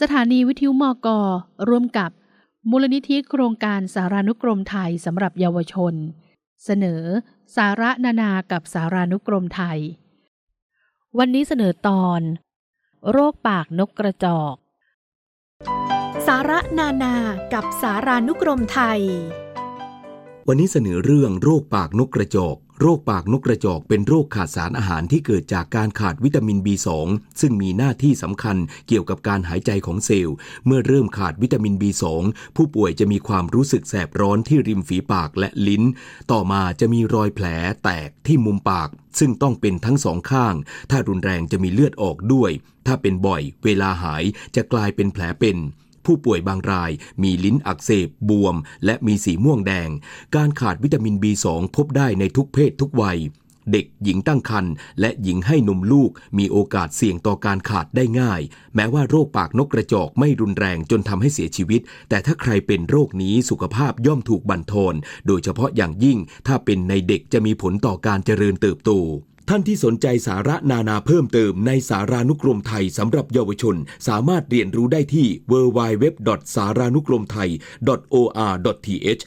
สถานีวิทยุมอกร่วมกับมูลนิธิโครงการสารานุกรมไทยสำหรับเยาวชน เสนอ สาระนานากับสารานุกรมไทย วันนี้เสนอตอน โรคปากนกกระจอก สาระนานากับสารานุกรมไทย วันนี้เสนอเรื่องโรคปากนกกระจอก โรคปากนกกระจอกเป็นโรคขาดสารอาหารที่เกิดจากการขาดวิตามิน B2 ซึ่งมีหน้าที่สำคัญเกี่ยวกับการหายใจของเซลล์ เมื่อเริ่มขาดวิตามิน B2 ผู้ป่วยจะมีความรู้สึกแสบร้อนที่ริมฝีปากและลิ้น ต่อมาจะมีรอยแผลแตกที่มุมปาก ซึ่งต้องเป็นทั้งสองข้าง ถ้ารุนแรงจะมีเลือดออกด้วย ถ้าเป็นบ่อย เวลาหายจะกลายเป็นแผลเป็น ผู้ป่วยบางราย มีลิ้นอักเสบบวม และมีสีม่วงแดง การขาดวิตามิน B2 พบได้ในทุกเพศทุกวัย เด็กหญิงตั้งครรภ์และหญิงให้นมลูกมีโอกาสเสี่ยงต่อการขาดได้ง่าย แม้ว่าโรคปากนกกระจอกไม่รุนแรงจนทำให้เสียชีวิต แต่ถ้าใครเป็นโรคนี้สุขภาพย่อมถูกบั่นทอน โดยเฉพาะอย่างยิ่งถ้าเป็นในเด็กจะมีผลต่อการเจริญเติบโต ท่านที่สนใจสาระนานาเพิ่มเติมในสารานุกรมไทยสำหรับเยาวชน สามารถเรียนรู้ได้ที่ www.sarnukromthai.or.th